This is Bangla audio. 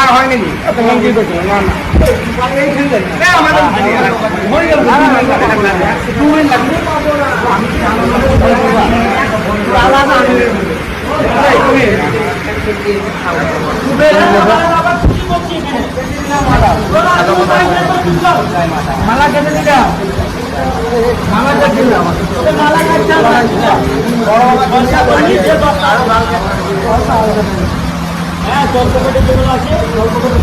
আর হয় নাকি? এত মন কি না না মালা কেটে দিলা মালা কেটে দিলা মালা হ্যাঁ জল পকেটের জন্য আছে জল পকেটের